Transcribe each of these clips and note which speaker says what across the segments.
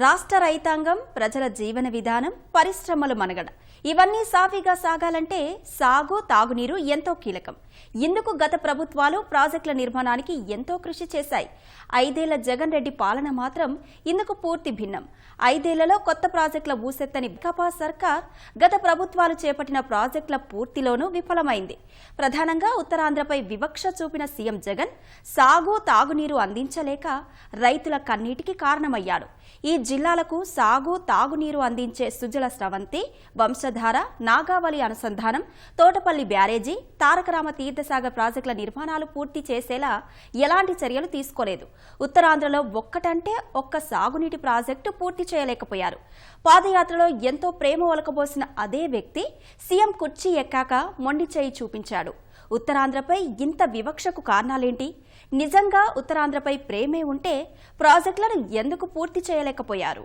Speaker 1: రాష్ట్ర రైతాంగం ప్రజల జీవన విధానం పరిశ్రమలు మనగడ. ఇవన్నీ సాఫీగా సాగాలంటే సాగు తాగునీరు ఎంతో కీలకం. ఇందుకు గత ప్రభుత్వాలు ప్రాజెక్టుల నిర్మాణానికి ఎంతో కృషి చేశాయి. ఐదేళ్ళ జగన్ రెడ్డి పాలన మాత్రం ఇందుకు పూర్తి భిన్నం. ఐదేళ్ళలో కొత్త ప్రాజెక్టుల ఊసెత్తని కపా సర్కార్ గత ప్రభుత్వాలు చేపట్టిన ప్రాజెక్టుల పూర్తిలోనూ విఫలమైంది. ప్రధానంగా ఉత్తరాంధ్రపై వివక్ష చూపిన సీఎం జగన్ సాగు తాగునీరు అందించలేక రైతుల కన్నీటికి కారణమయ్యాడు. ఈ జిల్లాలకు సాగు తాగునీరు అందించే సుజల స్రవంతి వంశధార నాగావళి అనుసంధానం తోటపల్లి బ్యారేజీ తారకరామ తీర్థసాగర్ ప్రాజెక్టుల నిర్మాణాలు పూర్తి చేసేలా ఎలాంటి చర్యలు తీసుకోలేదు. ఉత్తరాంధ్రలో ఒక్కటంటే ఒక్క సాగునీటి ప్రాజెక్టు పూర్తి చేయలేకపోయారు. పాదయాత్రలో ఎంతో ప్రేమ ఒలకబోసిన అదే వ్యక్తి సీఎం కుర్చీ ఎక్కాక మొండి చేయి చూపించాడు. ఉత్తరాంధ్రపై ఇంత వివక్షకు కారణాలేంటి? నిజంగా ఉత్తరాంధ్రపై ప్రేమే ఉంటే ప్రాజెక్టులను ఎందుకు పూర్తి చేయలేకపోయారు?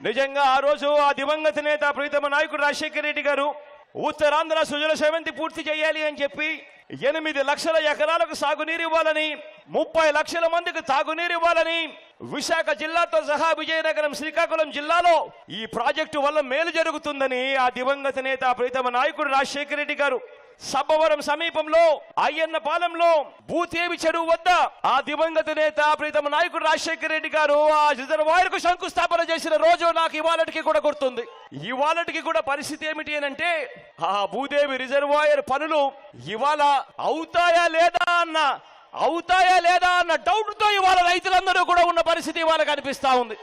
Speaker 2: నిజంగా ఆ రోజు ఆ దివంగత నేత ప్రీతమ నాయకుడు రాజశేఖర రెడ్డి గారు ఉత్తరాంధ్ర సుజల సేవంతి పూర్తి చేయాలి అని చెప్పి ఎనిమిది లక్షల ఎకరాలకు సాగునీరు ఇవ్వాలని ముప్పై లక్షల మందికి తాగునీరు ఇవ్వాలని విశాఖ జిల్లాతో సహా విజయనగరం శ్రీకాకుళం జిల్లాలో ఈ ప్రాజెక్టు వల్ల మేలు జరుగుతుందని ఆ దివంగత నేత ప్రీతమ నాయకుడు రాజశేఖర రెడ్డి గారు సబ్బవరం సమీపంలో అయ్యన్న పాలెంలో భూతేవి చెరువు వద్ద ఆ దివంగత నేత ప్రీతమ నాయకుడు రాజశేఖర రెడ్డి గారు ఆ రిజర్వాయర్కు శంకుస్థాపన చేసిన రోజు నాకు ఇవాళటికి కూడా గుర్తుంది. ఇవాళటికి కూడా పరిస్థితి ఏమిటి అని అంటే ఆ భూదేవి రిజర్వాయర్ పనులు ఇవాళ అవుతాయా లేదా అన్న అవుతాయా లేదా అన్న డౌట్తో ఇవాళ రైతులందరూ కూడా ఉన్న పరిస్థితి ఇవాళ కనిపిస్తా ఉంది.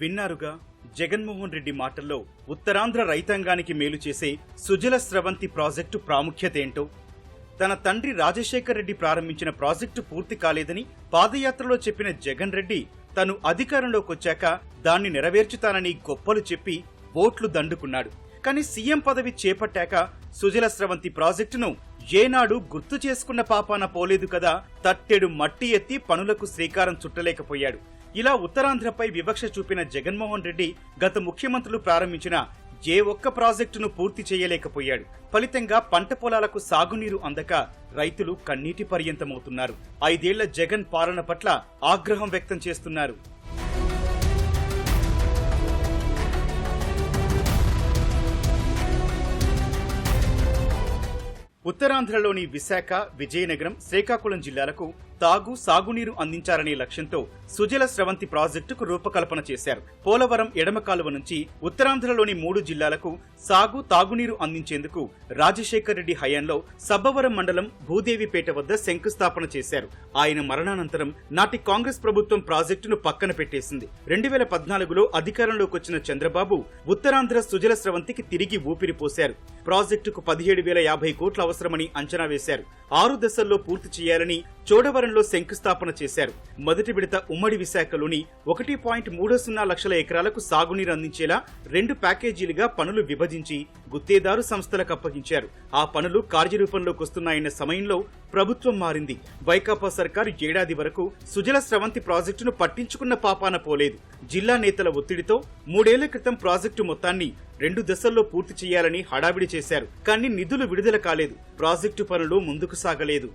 Speaker 3: విన్నారుగా? జగన్మోహన్ రెడ్డి మాటల్లో ఉత్తరాంధ్ర రైతాంగానికి మేలు చేసే సుజల స్రవంతి ప్రాజెక్టు ప్రాముఖ్యత ఏంటో? తన తండ్రి రాజశేఖర్ రెడ్డి ప్రారంభించిన ప్రాజెక్టు పూర్తి కాలేదని పాదయాత్రలో చెప్పిన జగన్ రెడ్డి తను అధికారంలోకి వచ్చాక దాన్ని నెరవేర్చుతానని గొప్పలు చెప్పి ఓట్లు దండుకున్నాడు. కానీ సీఎం పదవి చేపట్టాక సుజల స్రవంతి ప్రాజెక్టును ఏనాడు గుర్తు చేసుకున్న పాపాన పోలేదు కదా తట్టెడు మట్టి ఎత్తి పనులకు శ్రీకారం చుట్టలేకపోయాడు. ఇలా ఉత్తరాంధ్రపై వివక్ష చూపిన జగన్మోహన్ రెడ్డి గత ముఖ్యమంత్రులు ప్రారంభించిన ఏ ఒక్క ప్రాజెక్టును పూర్తి చేయలేకపోయాడు. ఫలితంగా పంట పొలాలకు సాగునీరు అందక రైతులు కన్నీటి పర్యంతమవుతున్నారు. ఐదేళ్ళ జగన్ పాలన పట్ల ఆగ్రహం వ్యక్తం చేస్తున్నారు. ఉత్తరాంధ్రలోని విశాఖ విజయనగరం శ్రీకాకుళం జిల్లాలకు తాగు సాగునీరు అందించాలనే లక్ష్యంతో సుజల స్రవంతి ప్రాజెక్టుకు రూపకల్పన చేశారు. పోలవరం ఎడమ కాలువ నుంచి ఉత్తరాంధ్రలోని మూడు జిల్లాలకు సాగు తాగునీరు అందించేందుకు రాజశేఖర్ రెడ్డి హయాంలో సబ్బవరం మండలం భూదేవిపేట వద్ద శంకుస్థాపన చేశారు. ఆయన మరణానంతరం నాటి కాంగ్రెస్ ప్రభుత్వం ప్రాజెక్టును పక్కన పెట్టేసింది. రెండు వేల పద్నాలుగులో అధికారంలోకి వచ్చిన చంద్రబాబు ఉత్తరాంధ్ర సుజల స్రవంతికి తిరిగి ఊపిరి పోశారు. ప్రాజెక్టుకు పదిహేడు వేల యాభై కోట్లు అవసరమని అంచనా వేశారు. ఆరు దశల్లో పూర్తి చేయాలని చోడవరంలో శంకుస్థాపన చేశారు. మొదటి విడత ఉమ్మడి విశాఖలోని ఒకటి పాయింట్ మూడు సున్నా లక్షల ఎకరాలకు సాగునీరు అందించేలా రెండు ప్యాకేజీలుగా పనులు విభజించి గుత్తేదారు సంస్థలకు అప్పగించారు. ఆ పనులు కార్యరూపంలోకి వస్తున్నాయన్న సమయంలో ప్రభుత్వం మారింది. వైకాపా సర్కారు ఏడాది వరకు సుజల స్రవంతి ప్రాజెక్టును పట్టించుకున్న పాపాన పోలేదు. జిల్లా నేతల ఒత్తిడితో మూడేళ్ళ క్రితం ప్రాజెక్టు మొత్తాన్ని రెండు దశల్లో పూర్తి చేయాలని హడావిడి చేశారు. కానీ నిధులు విడుదల కాలేదు. ప్రాజెక్టు పనులు ముందుకు సాగలేదు.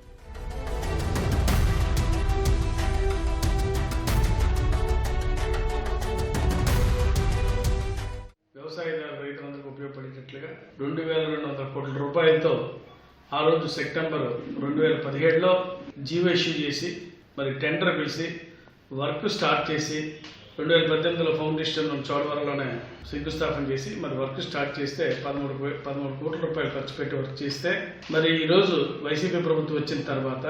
Speaker 4: రెండు వేల రెండు వందల కోట్ల రూపాయలతో ఆ రోజు సెప్టెంబర్ రెండు వేల పదిహేడులో జీవో ఇష్యూ చేసి మరి టెండర్ పిలిచి వర్క్ స్టార్ట్ చేసి రెండు వేల పద్దెనిమిదిలో ఫౌండేషన్ చోడవరంలోనే శంకుస్థాపన చేసి మరి వర్క్ స్టార్ట్ చేస్తే పదమూడు పదమూడు కోట్ల రూపాయలు ఖర్చు పెట్టి వర్క్ చేస్తే మరి ఈరోజు వైసీపీ ప్రభుత్వం వచ్చిన తర్వాత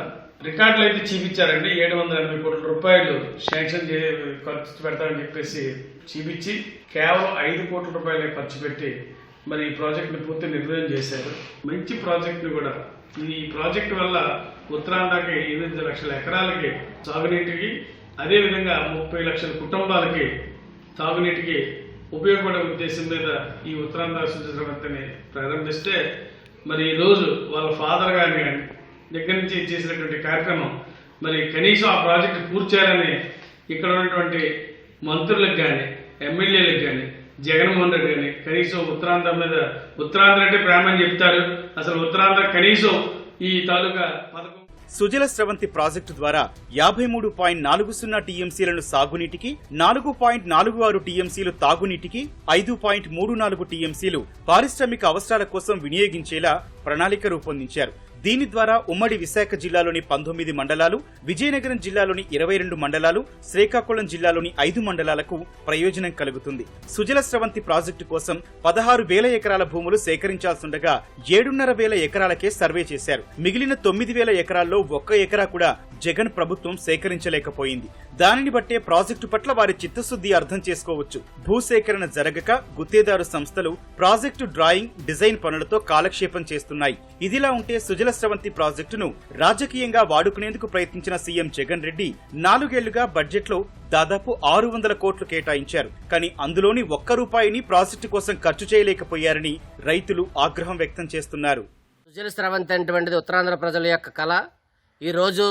Speaker 4: రికార్డులు అయితే చూపించారండి. ఏడు వందల ఎనభై కోట్ల రూపాయలు శాంక్షన్ చే ఖర్చు పెడతామని చెప్పేసి చూపించి కేవలం ఐదు కోట్ల రూపాయలే ఖర్చు పెట్టి మరి ఈ ప్రాజెక్ట్ని పూర్తి నిర్వహణ చేశారు. మంచి ప్రాజెక్ట్ని కూడా. ఈ ప్రాజెక్ట్ వల్ల ఉత్తరాంధ్రకి ఎనిమిది లక్షల ఎకరాలకి సాగునీటికి అదేవిధంగా ముప్పై లక్షల కుటుంబాలకి తాగునీటికి ఉపయోగపడే ఉద్దేశం మీద ఈ ఉత్తరాంధ్ర సుచరితని ప్రారంభిస్తే మరి ఈ రోజు వాళ్ళ ఫాదర్ గారిని కానీ దగ్గర నుంచి చేసినటువంటి కార్యక్రమం మరి కనీసం ఆ ప్రాజెక్టు పూర్తి చేయాలని ఇక్కడ ఉన్నటువంటి మంత్రులకు కానీ ఎమ్మెల్యేలకు కానీ జగన్మోహన్ రెడ్డి గారిని కనీసం ఉత్తరాంధ్ర మీద ఉత్తరాంధ్ర అంటే ప్రేమని చెప్తారు. అసలు ఉత్తరాంధ్ర కనీసం ఈ తాలూకా పథకం
Speaker 3: సుజల స్రవంతి ప్రాజెక్టు ద్వారా యాభై మూడు పాయింట్ నాలుగు సున్నా టీఎంసీలను సాగునీటికి నాలుగు పాయింట్ నాలుగు ఆరు టీఎంసీలు తాగునీటికి ఐదు పాయింట్ మూడు నాలుగు టీఎంసీలు పారిశ్రామిక అవసరాల కోసం వినియోగించేలా ప్రణాళిక రూపొందించారు. దీని ద్వారా ఉమ్మడి విశాఖ జిల్లాలోని పంతొమ్మిది మండలాలు విజయనగరం జిల్లాలోని ఇరవై రెండు మండలాలు శ్రీకాకుళం జిల్లాలోని ఐదు మండలాలకు ప్రయోజనం కలుగుతుంది. సుజల స్రవంతి ప్రాజెక్టు కోసం పదహారు వేల ఎకరాల భూములు సేకరించాల్సిండగా ఏడున్నర వేల ఎకరాలకే సర్వే చేశారు. మిగిలిన తొమ్మిది వేల ఎకరాల్లో ఒక్క ఎకరా కూడా జగన్ ప్రభుత్వం సేకరించలేకపోయింది. దానిని బట్టే ప్రాజెక్టు పట్ల వారి చిత్తశుద్ధి అర్థం చేసుకోవచ్చు. భూసేకరణ జరగక గుత్తేదారు సంస్థలు ప్రాజెక్టు డ్రాయింగ్ డిజైన్ పనులతో కాలక్షేపం చేస్తున్నాయి. ఇదిలా ఉంటే సుజల స్రవంతి ప్రాజెక్టును రాజకీయంగా వాడుకునేందుకు ప్రయత్నించిన సీఎం జగన్ రెడ్డి నాలుగేళ్ళుగా బడ్జెట్లో దాదాపు ఆరు వందల కోట్లు కేటాయించారు. కానీ అందులోని ఒక్క రూపాయిని ప్రాజెక్టు కోసం ఖర్చు చేయలేకపోయారని రైతులు ఆగ్రహం వ్యక్తం చేస్తున్నారు.
Speaker 5: సుజల స్రవంతి అటువంటిది ఉత్తరాంధ్ర ప్రజల యొక్క కళ. ఈరోజు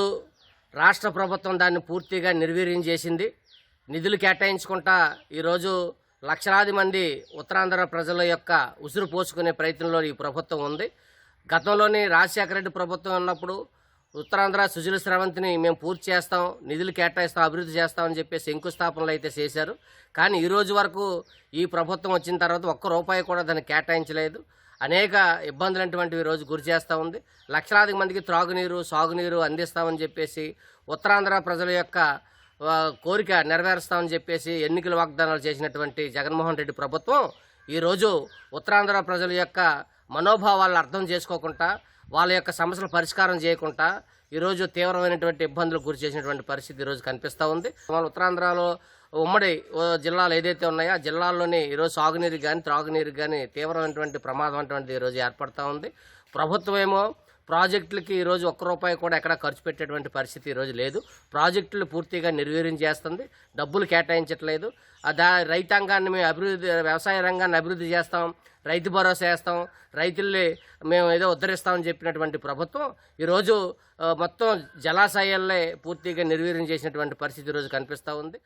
Speaker 5: రాష్ట్ర ప్రభుత్వం దాన్ని పూర్తిగా నిర్వీర్యం చేసింది. నిధులు కేటాయించుకుంటా ఈరోజు లక్షలాది మంది ఉత్తరాంధ్ర ప్రజల యొక్క ఉసురు పోసుకునే ప్రయత్నంలో ఈ ప్రభుత్వం ఉంది. గతంలోని రాజశేఖర రెడ్డి ప్రభుత్వం ఉన్నప్పుడు ఉత్తరాంధ్ర సుజల స్రవంతిని మేము పూర్తి చేస్తాం నిధులు కేటాయిస్తాం అభివృద్ధి చేస్తామని చెప్పి శంకుస్థాపనలు అయితే చేశారు. కానీ ఈ రోజు వరకు ఈ ప్రభుత్వం వచ్చిన తర్వాత ఒక్క రూపాయి కూడా దాన్ని కేటాయించలేదు. అనేక ఇబ్బందులంటువంటివి రోజు గురి చేస్తూ ఉంది. లక్షలాది మందికి త్రాగునీరు సాగునీరు అందిస్తామని చెప్పేసి ఉత్తరాంధ్ర ప్రజల యొక్క కోరిక నెరవేరుస్తామని చెప్పేసి ఎన్నికల వాగ్దానాలు చేసినటువంటి జగన్మోహన్ రెడ్డి ప్రభుత్వం ఈరోజు ఉత్తరాంధ్ర ప్రజల యొక్క మనోభావాలను అర్థం చేసుకోకుండా వాళ్ళ యొక్క సమస్యల పరిష్కారం చేయకుండా ఈరోజు తీవ్రమైనటువంటి ఇబ్బందులకు గురి చేసినటువంటి పరిస్థితి ఈరోజు కనిపిస్తూ ఉంది. వాళ్ళు ఉత్తరాంధ్రలో ఉమ్మడి ఓ జిల్లాలు ఏదైతే ఉన్నాయో ఆ జిల్లాల్లోని ఈరోజు సాగునీరు కానీ త్రాగునీరు కానీ తీవ్రమైనటువంటి ప్రమాదం అటువంటిది ఈరోజు ఏర్పడతా ఉంది. ప్రభుత్వం ఏమో ప్రాజెక్టులకి ఈరోజు ఒక్క రూపాయి కూడా ఎక్కడ ఖర్చు పెట్టేటువంటి పరిస్థితి ఈరోజు లేదు. ప్రాజెక్టులు పూర్తిగా నిర్వీర్యం చేస్తుంది. డబ్బులు కేటాయించట్లేదు. దా రైతాంగాన్ని మేము అభివృద్ధి వ్యవసాయ రంగాన్ని అభివృద్ధి చేస్తాం. రైతు భరోసా వేస్తాం. రైతుల్ని మేము ఏదో ఉద్ధరిస్తామని చెప్పినటువంటి ప్రభుత్వం ఈరోజు మొత్తం జలాశయాలే పూర్తిగా నిర్వీర్యం చేసినటువంటి పరిస్థితి ఈరోజు కనిపిస్తూ ఉంది.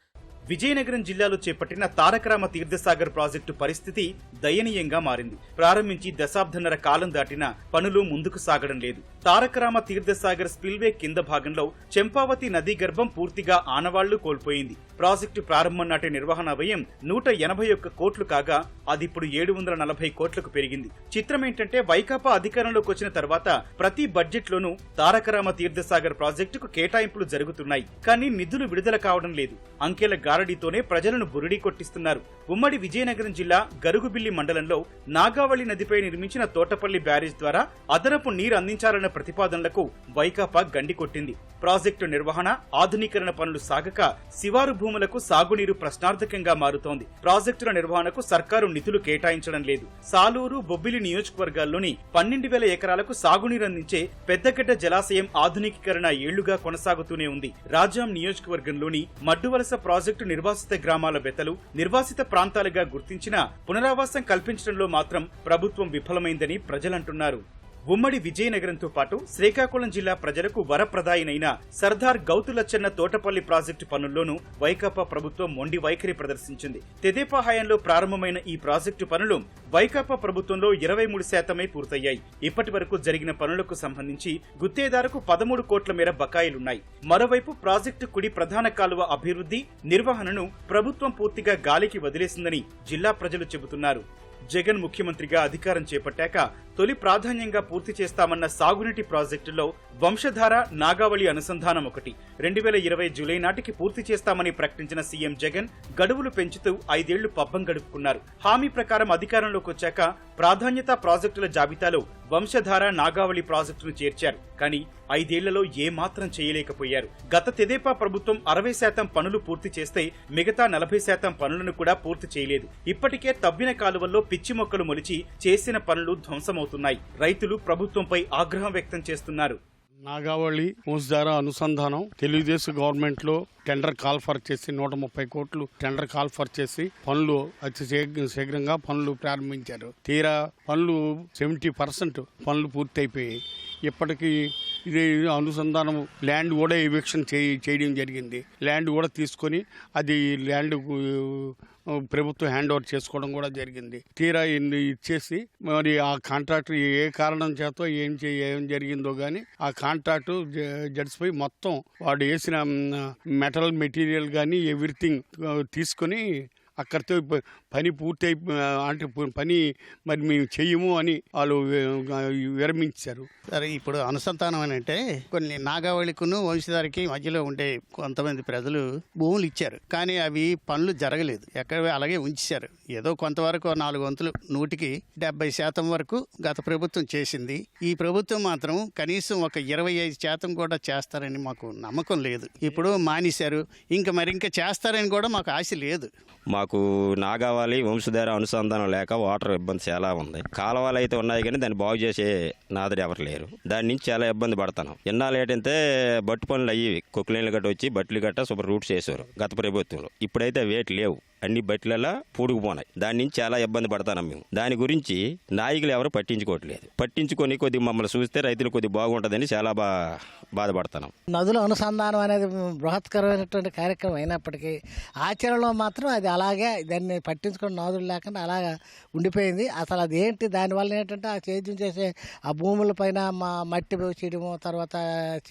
Speaker 3: విజయనగరం జిల్లాలో చేపట్టిన తారకరామ తీర్థసాగర్ ప్రాజెక్టు పరిస్థితి దయనీయంగా మారింది. ప్రారంభించి దశాబ్దన్నర కాలం దాటిన పనులు ముందుకు సాగడం లేదు. తారకరామ తీర్థసాగర్ స్పిల్వే కింద భాగంలో చెంపావతి నదీ గర్భం పూర్తిగా ఆనవాళ్ళు కోల్పోయింది. ప్రాజెక్టు ప్రారంభం నాటి నిర్వహణ వ్యయం నూట ఎనభై ఒక్క కోట్లు కాగా అది ఇప్పుడు ఏడు వందల నలభై కోట్లకు పెరిగింది. చిత్రం ఏంటంటే వైకాపా అధికారంలోకి వచ్చిన తర్వాత ప్రతి బడ్జెట్లోనూ తారకరామ తీర్థసాగర్ ప్రాజెక్టుకు కేటాయింపులు జరుగుతున్నాయి. కానీ నిధులు విడుదల కావడం లేదు. అంకెల గారడీతోనే ప్రజలను బురిడీ కొట్టిస్తున్నారు. ఉమ్మడి విజయనగరం జిల్లా గరుగుబిల్లి మండలంలో నాగావళి నదిపై నిర్మించిన తోటపల్లి బ్యారేజ్ ద్వారా అదనపు నీరు అందించాలన్న ప్రతిపాదనలకు వైకాపా గండి కొట్టింది. ప్రాజెక్టు నిర్వహణ ఆధునీకరణ పనులు సాగక శివారు భూములకు సాగునీరు ప్రశ్నార్థకంగా మారుతోంది. ప్రాజెక్టుల నిర్వహణకు సర్కారు నిధులు కేటాయించడం లేదు. సాలూరు బొబ్బిలి నియోజకవర్గాల్లోని పన్నెండు వేల ఎకరాలకు సాగునీరు అందించే పెద్దగడ్డ జలాశయం ఆధునికీకరణ ఏళ్ళుగా కొనసాగుతూనే ఉంది. రాజాం నియోజకవర్గంలోని మడ్డువలస ప్రాజెక్టు నిర్వాసిత గ్రామాల బెతలు నిర్వాసిత ప్రాంతాలుగా గుర్తించిన పునరావాసం కల్పించడంలో మాత్రం ప్రభుత్వం విఫలమైందని ప్రజలంటున్నారు. ఉమ్మడి విజయనగరంతో పాటు శ్రీకాకుళం జిల్లా ప్రజలకు వరప్రదాయినైన సర్దార్ గౌతులచ్చన్న తోటపల్లి ప్రాజెక్టు పనుల్లోనూ వైకాపా ప్రభుత్వం మొండి వైఖరి ప్రదర్శించింది. తెదేపా హయాంలో ప్రారంభమైన ఈ ప్రాజెక్టు పనులు వైకాపా ప్రభుత్వంలో ఇరవై మూడు శాతమే పూర్తయ్యాయి. ఇప్పటి వరకు జరిగిన పనులకు సంబంధించి గుత్తేదారుకు పదమూడు కోట్ల మేర బకాయిలున్నాయి. మరోవైపు ప్రాజెక్టు కుడి ప్రధాన కాలువ అభివృద్ధి నిర్వహణను ప్రభుత్వం పూర్తిగా గాలికి వదిలేసిందని జిల్లా ప్రజలు చెబుతున్నారు. జగన్ ముఖ్యమంత్రిగా అధికారం చేపట్టాక తొలి ప్రాధాన్యంగా పూర్తి చేస్తామన్న సాగునీటి ప్రాజెక్టులో వంశధార నాగావళి అనుసంధానం ఒకటి. రెండు వేల ఇరవై జూలై నాటికి పూర్తి చేస్తామని ప్రకటించిన సీఎం జగన్ గడువులు పెంచుతూ ఐదేళ్ళు పబ్బం గడుపుకున్నారు. హామీ ప్రకారం అధికారంలోకి వచ్చాక ప్రాధాన్యత ప్రాజెక్టుల జాబితాలో వంశధార నాగావళి ప్రాజెక్టును చేర్చారు. కానీ ఐదేళ్ళలో ఏమాత్రం చేయలేకపోయారు. గత తెదేపా ప్రభుత్వం అరవై శాతం పనులు పూర్తి చేస్తే మిగతా నలభై శాతం పనులను కూడా పూర్తి చేయలేదు. ఇప్పటికే తవ్విన కాలువల్లో పిచ్చి మొక్కలు మొలిచి చేసిన పనులు అవుతున్నాయి. రైతులు ప్రభుత్వంపై ఆగ్రహం వ్యక్తం చేస్తున్నారు.
Speaker 6: నాగావళి మూసదార అనుసంధానం తెలుగుదేశం గవర్నమెంట్లో టెండర్ కాల్ ఫర్ చేసి నూట ముప్పై కోట్లు టెండర్ కాల్ ఫర్ చేసి పనులు అతి శీఘ్రంగా పనులు ప్రారంభించారు. తీరా పనులు సెవెంటీ పర్సెంట్ పనులు పూర్తయిపోయాయి. ఇప్పటికీ ఇది అనుసంధానం ల్యాండ్ కూడా ఎవిక్షన్ చేయడం జరిగింది. ల్యాండ్ కూడా తీసుకొని అది ల్యాండ్ ప్రభుత్వం హ్యాండ్ ఓవర్ చేసుకోవడం కూడా జరిగింది. తీరా ఇచ్చేసి మరి ఆ కాంట్రాక్ట్ ఏ కారణం చేత ఏం ఏం జరిగిందో కానీ ఆ కాంట్రాక్ట్ జడిసిపోయి మొత్తం వాడు వేసిన మెటల్ మెటీరియల్ కానీ ఎవ్రీథింగ్ తీసుకొని అక్కడితో పని పూర్తి అయి అంటే పని మరి మేము చెయ్యము అని వాళ్ళు విరమించారు.
Speaker 7: సరే ఇప్పుడు అనుసంధానం అని అంటే కొన్ని నాగావళికును వంశధారికి మధ్యలో ఉండే కొంతమంది ప్రజలు భూములు ఇచ్చారు. కానీ అవి పనులు జరగలేదు. ఎక్కడ అలాగే ఉంచారు. ఏదో కొంతవరకు నాలుగు వంతులు నూటికి డెబ్బై శాతం వరకు గత ప్రభుత్వం చేసింది. ఈ ప్రభుత్వం మాత్రం కనీసం ఒక ఇరవై ఐదు శాతం కూడా చేస్తారని మాకు నమ్మకం లేదు. ఇప్పుడు మానేశారు. ఇంకా మరి ఇంకా చేస్తారని కూడా మాకు ఆశ లేదు.
Speaker 8: మాకు నాగావాలి వంశధార అనుసంధానం లేక వాటర్ ఇబ్బంది చాలా ఉంది. కాలువలు అయితే ఉన్నాయి కానీ దాన్ని బాగు చేసే నాదుడు ఎవరు లేరు. దాని నుంచి చాలా ఇబ్బంది పడుతున్నాం ఎన్నాళ్ళు ఏంటంటే బట్టు పనులు అయ్యేవి. కొక్లైన్లు గట్ట వచ్చి బట్టలు గట్ట సూపర్ రూట్స్ చేశారు గత ప్రభుత్వంలో. ఇప్పుడైతే వేటి లేవు. అన్ని బట్టలలో పూడుకుపోనాయి. దాని నుంచి చాలా ఇబ్బంది పడతాం మేము. దాని గురించి నాయకులు ఎవరు పట్టించుకోవట్లేదు. పట్టించుకొని కొద్ది మమ్మల్ని చూస్తే రైతులు కొద్ది బాగుంటుందని చాలా బా బాధపడుతున్నాం
Speaker 9: నదుల అనుసంధానం అనేది బృహత్కరమైనటువంటి కార్యక్రమం అయినప్పటికీ ఆచరణలో మాత్రం అది అలాగే దాన్ని పట్టించుకుని నాదులు లేకుండా అలాగా ఉండిపోయింది. అసలు అది ఏంటి దానివల్ల ఏంటంటే ఆ సేద్యం చేసే ఆ భూముల పైన మా మట్టి చేయడము తర్వాత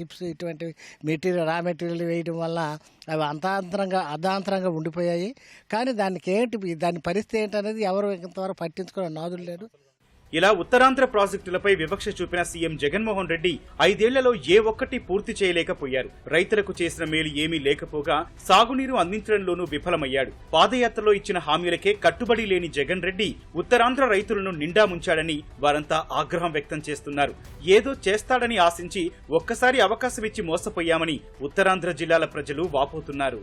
Speaker 9: చిప్స్ ఇటువంటి మెటీరియల్ రా మెటీరియల్ వేయడం వల్ల అవి అంతాంతరంగా అర్ధాంతరంగా ఉండిపోయాయి. కానీ దానికి ఏంటి దాని పరిస్థితి ఏంటనేది ఎవరు ఇంతవరకు పట్టించుకునే నాదులు లేరు
Speaker 3: ఇలా ఉత్తరాంధ్ర ప్రాజెక్టులపై వివక్ష చూపిన సీఎం జగన్మోహన్ రెడ్డి ఐదేళ్ళలో ఏ ఒక్కటి పూర్తి చేయలేకపోయారు. రైతులకు చేసిన మేలు ఏమీ లేకపోగా సాగునీరు అందించడంలోనూ విఫలమయ్యాడు. పాదయాత్రలో ఇచ్చిన హామీలకే కట్టుబడి లేని జగన్ రెడ్డి ఉత్తరాంధ్ర రైతులను నిండా ముంచాడని వారంతా ఆగ్రహం వ్యక్తం చేస్తున్నారు. ఏదో చేస్తాడని ఆశించి ఒక్కసారి అవకాశం ఇచ్చి మోసపోయామని ఉత్తరాంధ్ర జిల్లాల ప్రజలు వాపోతున్నారు.